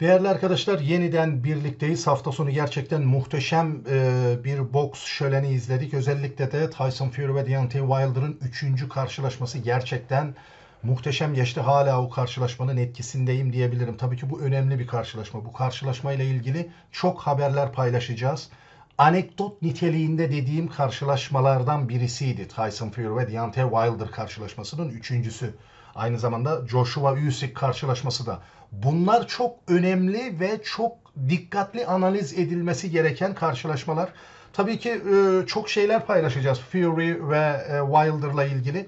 Değerli arkadaşlar yeniden birlikteyiz. Hafta sonu gerçekten muhteşem e, bir boks şöleni izledik. Özellikle de Tyson Fury ve Deontay Wilder'ın 3. karşılaşması gerçekten muhteşem geçti. Hala o karşılaşmanın etkisindeyim diyebilirim. Tabii ki bu önemli bir karşılaşma. Bu karşılaşmayla ilgili çok haberler paylaşacağız. Anekdot niteliğinde dediğim karşılaşmalardan birisiydi. Tyson Fury ve Deontay Wilder karşılaşmasının üçüncüsü. Aynı zamanda Joshua Usyk karşılaşması da. Bunlar çok önemli ve çok dikkatli analiz edilmesi gereken karşılaşmalar. Tabii ki e, çok şeyler paylaşacağız Fury ve e, Wilder'la ilgili.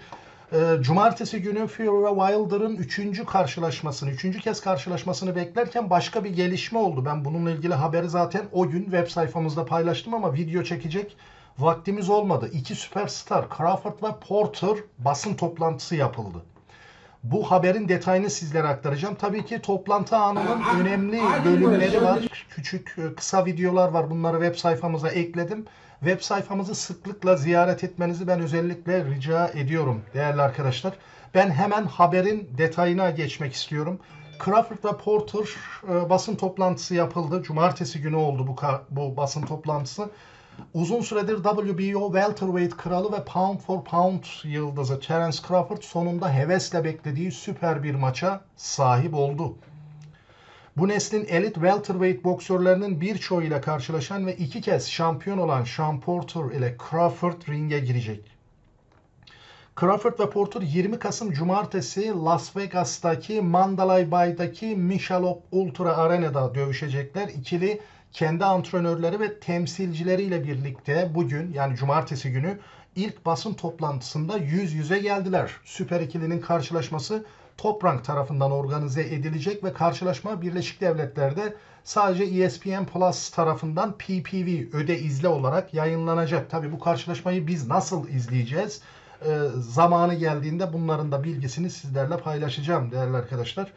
E, Cumartesi günü Fury ve Wilder'ın üçüncü karşılaşmasını, üçüncü kez karşılaşmasını beklerken başka bir gelişme oldu. Ben bununla ilgili haberi zaten o gün web sayfamızda paylaştım ama video çekecek vaktimiz olmadı. İki süperstar Crawford ve Porter basın toplantısı yapıldı. Bu haberin detayını sizlere aktaracağım. Tabii ki toplantı anının önemli bölümleri var. Küçük e, kısa videolar var. Bunları web sayfamıza ekledim. Web sayfamızı sıklıkla ziyaret etmenizi ben özellikle rica ediyorum değerli arkadaşlar. Ben hemen haberin detayına geçmek istiyorum. Crawford ve Porter e, basın toplantısı yapıldı. Cumartesi günü oldu bu, bu basın toplantısı. Uzun süredir WBO welterweight kralı ve pound for pound yıldızı Terence Crawford sonunda hevesle beklediği süper bir maça sahip oldu. Bu neslin elit welterweight boksörlerinin birçoğuyla karşılaşan ve iki kez şampiyon olan Sean Porter ile Crawford ringe girecek. Crawford ve Porter 20 Kasım Cumartesi Las Vegas'taki Mandalay Bay'daki Michelob Ultra Arena'da dövüşecekler. İkili kendi antrenörleri ve temsilcileriyle birlikte bugün yani cumartesi günü ilk basın toplantısında yüz yüze geldiler. Süper ikilinin karşılaşması Top Rank tarafından organize edilecek ve karşılaşma Birleşik Devletler'de sadece ESPN Plus tarafından PPV öde izle olarak yayınlanacak. Tabi bu karşılaşmayı biz nasıl izleyeceğiz? Ee, zamanı geldiğinde bunların da bilgisini sizlerle paylaşacağım değerli arkadaşlar.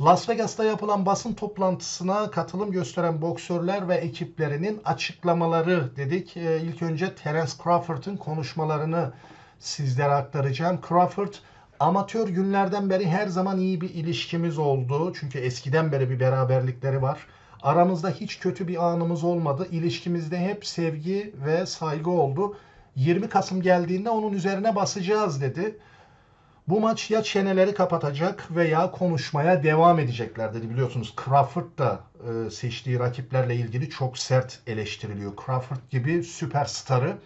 Las Vegas'ta yapılan basın toplantısına katılım gösteren boksörler ve ekiplerinin açıklamaları dedik. Ee, ilk önce Terence Crawford'ın konuşmalarını sizlere aktaracağım. Crawford amatör günlerden beri her zaman iyi bir ilişkimiz oldu. Çünkü eskiden beri bir beraberlikleri var. Aramızda hiç kötü bir anımız olmadı. İlişkimizde hep sevgi ve saygı oldu. 20 Kasım geldiğinde onun üzerine basacağız dedi. Bu maç ya çeneleri kapatacak veya konuşmaya devam edecekler dedi. Biliyorsunuz Crawford da e, seçtiği rakiplerle ilgili çok sert eleştiriliyor. Crawford gibi süperstarı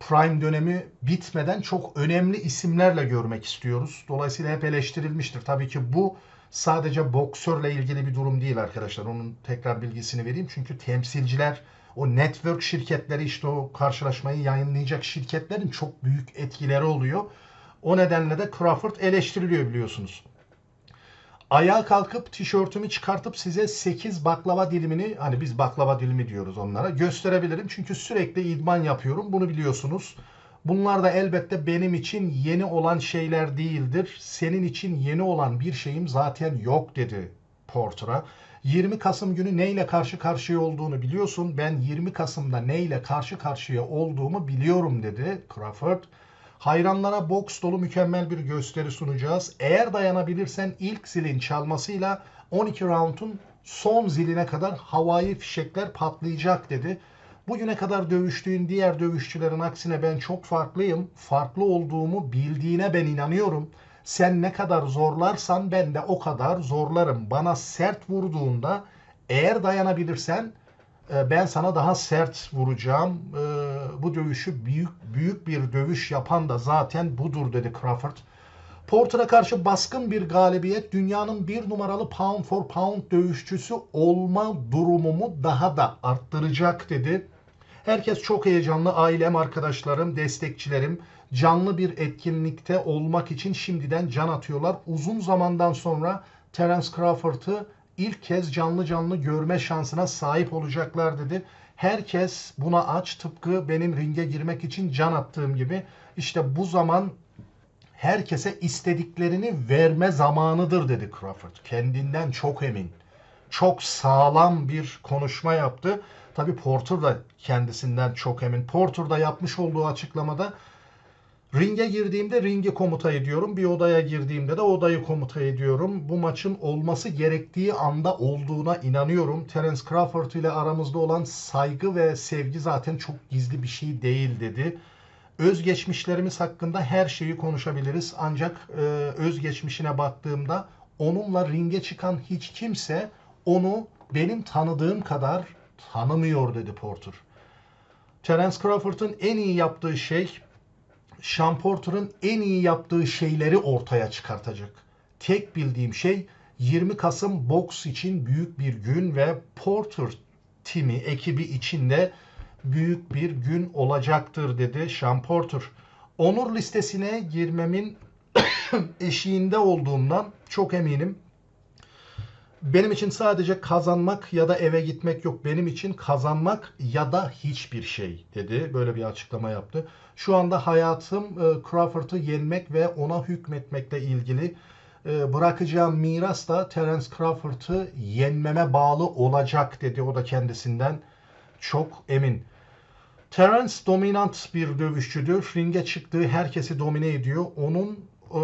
prime dönemi bitmeden çok önemli isimlerle görmek istiyoruz. Dolayısıyla hep eleştirilmiştir. Tabii ki bu sadece boksörle ilgili bir durum değil arkadaşlar. Onun tekrar bilgisini vereyim. Çünkü temsilciler, o network şirketleri işte o karşılaşmayı yayınlayacak şirketlerin çok büyük etkileri oluyor. O nedenle de Crawford eleştiriliyor biliyorsunuz. Ayağa kalkıp tişörtümü çıkartıp size 8 baklava dilimini hani biz baklava dilimi diyoruz onlara gösterebilirim. Çünkü sürekli idman yapıyorum. Bunu biliyorsunuz. Bunlar da elbette benim için yeni olan şeyler değildir. Senin için yeni olan bir şeyim zaten yok dedi Porter'a. 20 Kasım günü neyle karşı karşıya olduğunu biliyorsun. Ben 20 Kasım'da neyle karşı karşıya olduğumu biliyorum dedi Crawford. Hayranlara boks dolu mükemmel bir gösteri sunacağız. Eğer dayanabilirsen ilk zilin çalmasıyla 12 roundun son ziline kadar havai fişekler patlayacak dedi. Bugüne kadar dövüştüğün diğer dövüşçülerin aksine ben çok farklıyım. Farklı olduğumu bildiğine ben inanıyorum. Sen ne kadar zorlarsan ben de o kadar zorlarım. Bana sert vurduğunda eğer dayanabilirsen ben sana daha sert vuracağım. E, bu dövüşü büyük büyük bir dövüş yapan da zaten budur dedi Crawford. Porter'a karşı baskın bir galibiyet dünyanın bir numaralı pound for pound dövüşçüsü olma durumumu daha da arttıracak dedi. Herkes çok heyecanlı. Ailem, arkadaşlarım, destekçilerim canlı bir etkinlikte olmak için şimdiden can atıyorlar. Uzun zamandan sonra Terence Crawford'ı ilk kez canlı canlı görme şansına sahip olacaklar dedi. Herkes buna aç tıpkı benim ringe girmek için can attığım gibi. İşte bu zaman herkese istediklerini verme zamanıdır dedi Crawford. Kendinden çok emin. Çok sağlam bir konuşma yaptı. Tabi Porter da kendisinden çok emin. Porter da yapmış olduğu açıklamada Ringe girdiğimde ringi komuta ediyorum. Bir odaya girdiğimde de odayı komuta ediyorum. Bu maçın olması gerektiği anda olduğuna inanıyorum. Terence Crawford ile aramızda olan saygı ve sevgi zaten çok gizli bir şey değil dedi. Özgeçmişlerimiz hakkında her şeyi konuşabiliriz. Ancak e, özgeçmişine baktığımda onunla ringe çıkan hiç kimse onu benim tanıdığım kadar tanımıyor dedi Porter. Terence Crawford'un en iyi yaptığı şey Sean Porter'ın en iyi yaptığı şeyleri ortaya çıkartacak. Tek bildiğim şey 20 Kasım boks için büyük bir gün ve Porter timi, ekibi içinde büyük bir gün olacaktır dedi Sean Porter. Onur listesine girmemin eşiğinde olduğumdan çok eminim. Benim için sadece kazanmak ya da eve gitmek yok. Benim için kazanmak ya da hiçbir şey dedi. Böyle bir açıklama yaptı. Şu anda hayatım e, Crawford'u yenmek ve ona hükmetmekle ilgili. E, bırakacağım miras da Terence Crawford'u yenmeme bağlı olacak dedi. O da kendisinden çok emin. Terence dominant bir dövüşçüdür. Ringe çıktığı herkesi domine ediyor. Onun e,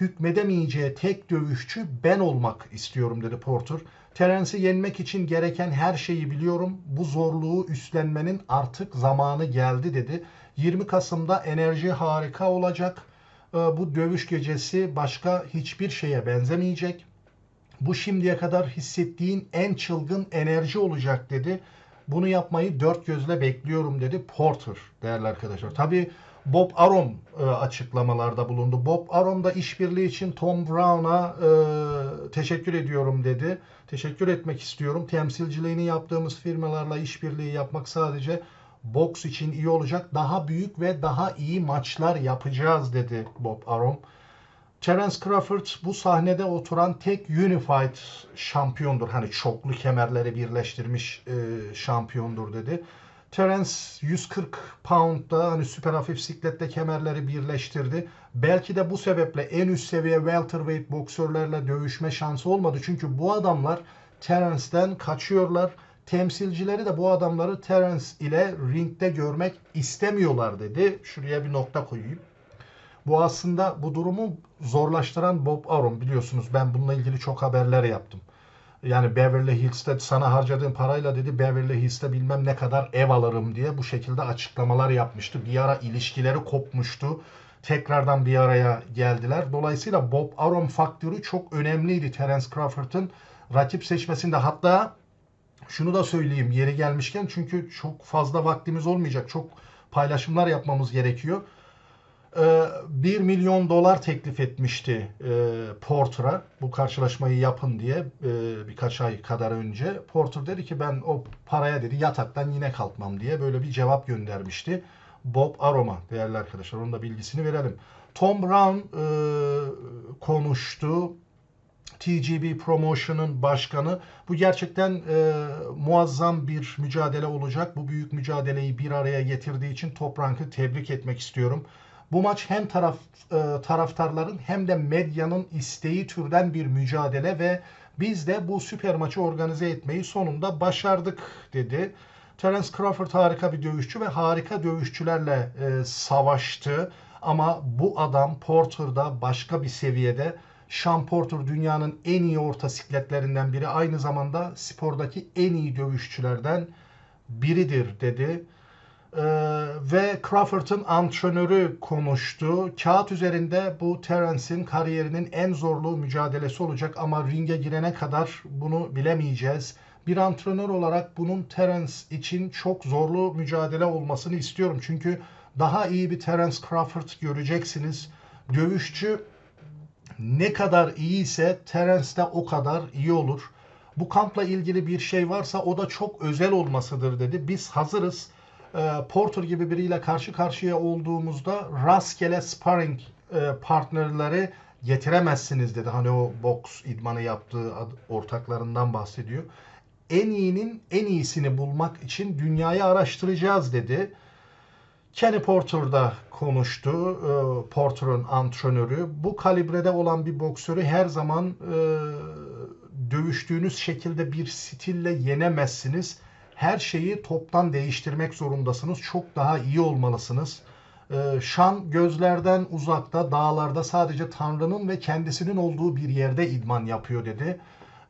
hükmedemeyeceği tek dövüşçü ben olmak istiyorum dedi Porter. Terence'i yenmek için gereken her şeyi biliyorum. Bu zorluğu üstlenmenin artık zamanı geldi dedi. 20 Kasım'da enerji harika olacak. E, bu dövüş gecesi başka hiçbir şeye benzemeyecek. Bu şimdiye kadar hissettiğin en çılgın enerji olacak dedi. Bunu yapmayı dört gözle bekliyorum dedi Porter değerli arkadaşlar. Tabii Bob Arum e, açıklamalarda bulundu. Bob Arum da işbirliği için Tom Brown'a e, teşekkür ediyorum dedi. Teşekkür etmek istiyorum. Temsilciliğini yaptığımız firmalarla işbirliği yapmak sadece boks için iyi olacak. Daha büyük ve daha iyi maçlar yapacağız dedi Bob Arum. Terence Crawford bu sahnede oturan tek unified şampiyondur. Hani çoklu kemerleri birleştirmiş e, şampiyondur dedi. Terence 140 pound'da hani süper hafif siklette kemerleri birleştirdi. Belki de bu sebeple en üst seviye welterweight boksörlerle dövüşme şansı olmadı. Çünkü bu adamlar Terence'den kaçıyorlar. Temsilcileri de bu adamları Terence ile ringde görmek istemiyorlar dedi. Şuraya bir nokta koyayım. Bu aslında bu durumu zorlaştıran Bob Arum biliyorsunuz ben bununla ilgili çok haberler yaptım. Yani Beverly Hills'te sana harcadığım parayla dedi Beverly Hills'te bilmem ne kadar ev alırım diye bu şekilde açıklamalar yapmıştı. Bir ara ilişkileri kopmuştu. Tekrardan bir araya geldiler. Dolayısıyla Bob Arum faktörü çok önemliydi Terence Crawford'ın rakip seçmesinde. Hatta şunu da söyleyeyim yeri gelmişken çünkü çok fazla vaktimiz olmayacak. Çok paylaşımlar yapmamız gerekiyor. 1 ee, milyon dolar teklif etmişti e, Porter'a bu karşılaşmayı yapın diye e, birkaç ay kadar önce. Porter dedi ki ben o paraya dedi yataktan yine kalkmam diye böyle bir cevap göndermişti. Bob Aroma değerli arkadaşlar onun da bilgisini verelim. Tom Brown e, konuştu. TGB Promotion'ın başkanı. Bu gerçekten e, muazzam bir mücadele olacak. Bu büyük mücadeleyi bir araya getirdiği için Top Rank'ı tebrik etmek istiyorum. Bu maç hem taraf e, taraftarların hem de medyanın isteği türden bir mücadele ve biz de bu süper maçı organize etmeyi sonunda başardık dedi. Terence Crawford harika bir dövüşçü ve harika dövüşçülerle e, savaştı. Ama bu adam Porter'da başka bir seviyede. Sean Porter dünyanın en iyi orta sikletlerinden biri. Aynı zamanda spordaki en iyi dövüşçülerden biridir dedi. Ee, ve Crawford'ın antrenörü konuştu. Kağıt üzerinde bu Terence'in kariyerinin en zorlu mücadelesi olacak ama ringe girene kadar bunu bilemeyeceğiz. Bir antrenör olarak bunun Terence için çok zorlu mücadele olmasını istiyorum. Çünkü daha iyi bir Terence Crawford göreceksiniz. Dövüşçü ne kadar iyi ise Terence de o kadar iyi olur. Bu kampla ilgili bir şey varsa o da çok özel olmasıdır dedi. Biz hazırız e, Porter gibi biriyle karşı karşıya olduğumuzda rastgele sparring e, partnerleri getiremezsiniz dedi. Hani o boks idmanı yaptığı ortaklarından bahsediyor. En iyinin en iyisini bulmak için dünyayı araştıracağız dedi. Kenny Porter da konuştu. E, Porter'ın antrenörü. Bu kalibrede olan bir boksörü her zaman e, dövüştüğünüz şekilde bir stille yenemezsiniz her şeyi toptan değiştirmek zorundasınız. Çok daha iyi olmalısınız. Ee, Şan gözlerden uzakta, dağlarda sadece Tanrı'nın ve kendisinin olduğu bir yerde idman yapıyor dedi.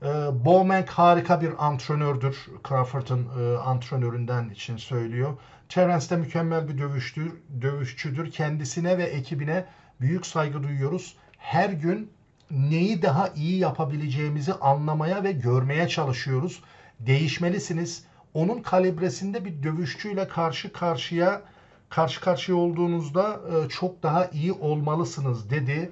Ee, Bowman harika bir antrenördür. Crawford'ın e, antrenöründen için söylüyor. Terence de mükemmel bir dövüştür, dövüşçüdür. Kendisine ve ekibine büyük saygı duyuyoruz. Her gün neyi daha iyi yapabileceğimizi anlamaya ve görmeye çalışıyoruz. Değişmelisiniz. Onun kalibresinde bir dövüşçüyle karşı karşıya karşı karşıya olduğunuzda e, çok daha iyi olmalısınız dedi.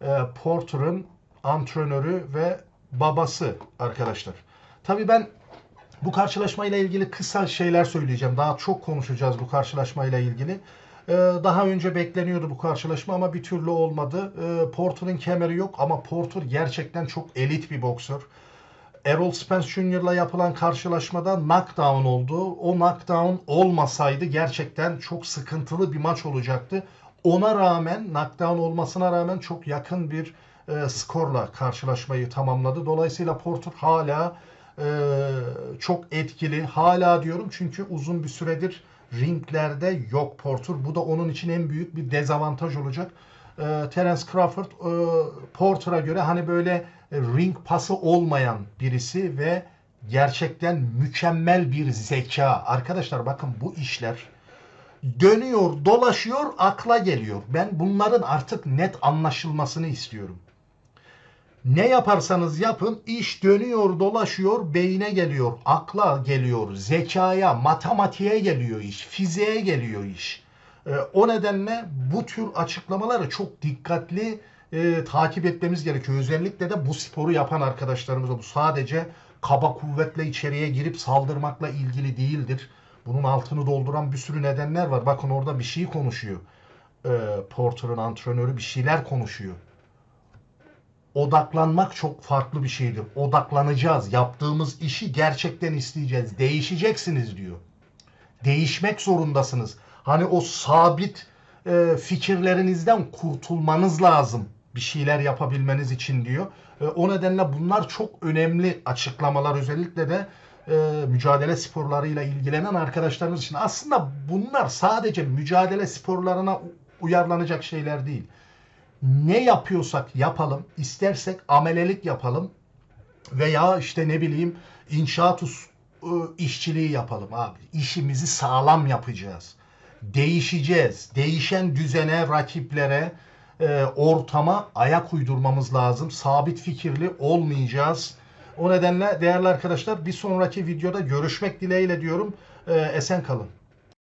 E, Porter'ın antrenörü ve babası arkadaşlar. Tabii ben bu karşılaşmayla ilgili kısa şeyler söyleyeceğim. Daha çok konuşacağız bu karşılaşmayla ilgili. Ee, Daha önce bekleniyordu bu karşılaşma ama bir türlü olmadı. Ee, Porter'ın kemeri yok ama Porter gerçekten çok elit bir boksör. Errol Spence Jr.'la yapılan karşılaşmada knockdown oldu. O knockdown olmasaydı gerçekten çok sıkıntılı bir maç olacaktı. Ona rağmen, knockdown olmasına rağmen çok yakın bir e, skorla karşılaşmayı tamamladı. Dolayısıyla Porter hala e, çok etkili. Hala diyorum çünkü uzun bir süredir ringlerde yok Porter. Bu da onun için en büyük bir dezavantaj olacak. E, Terence Crawford e, Porter'a göre hani böyle ring pası olmayan birisi ve gerçekten mükemmel bir zeka. Arkadaşlar bakın bu işler dönüyor, dolaşıyor, akla geliyor. Ben bunların artık net anlaşılmasını istiyorum. Ne yaparsanız yapın iş dönüyor dolaşıyor beyine geliyor, akla geliyor, zekaya, matematiğe geliyor iş, fiziğe geliyor iş. Ee, o nedenle bu tür açıklamaları çok dikkatli e, takip etmemiz gerekiyor. Özellikle de bu sporu yapan arkadaşlarımıza bu sadece kaba kuvvetle içeriye girip saldırmakla ilgili değildir. Bunun altını dolduran bir sürü nedenler var. Bakın orada bir şey konuşuyor. Ee, Porter'ın antrenörü bir şeyler konuşuyor odaklanmak çok farklı bir şeydir. Odaklanacağız. Yaptığımız işi gerçekten isteyeceğiz. Değişeceksiniz diyor. Değişmek zorundasınız. Hani o sabit e, fikirlerinizden kurtulmanız lazım. Bir şeyler yapabilmeniz için diyor. E, o nedenle bunlar çok önemli açıklamalar. Özellikle de e, mücadele sporlarıyla ilgilenen arkadaşlarımız için. Aslında bunlar sadece mücadele sporlarına uyarlanacak şeyler değil ne yapıyorsak yapalım, istersek amelelik yapalım veya işte ne bileyim inşaat us- ı, işçiliği yapalım abi. İşimizi sağlam yapacağız. Değişeceğiz. Değişen düzene, rakiplere, e, ortama ayak uydurmamız lazım. Sabit fikirli olmayacağız. O nedenle değerli arkadaşlar bir sonraki videoda görüşmek dileğiyle diyorum. E, esen kalın.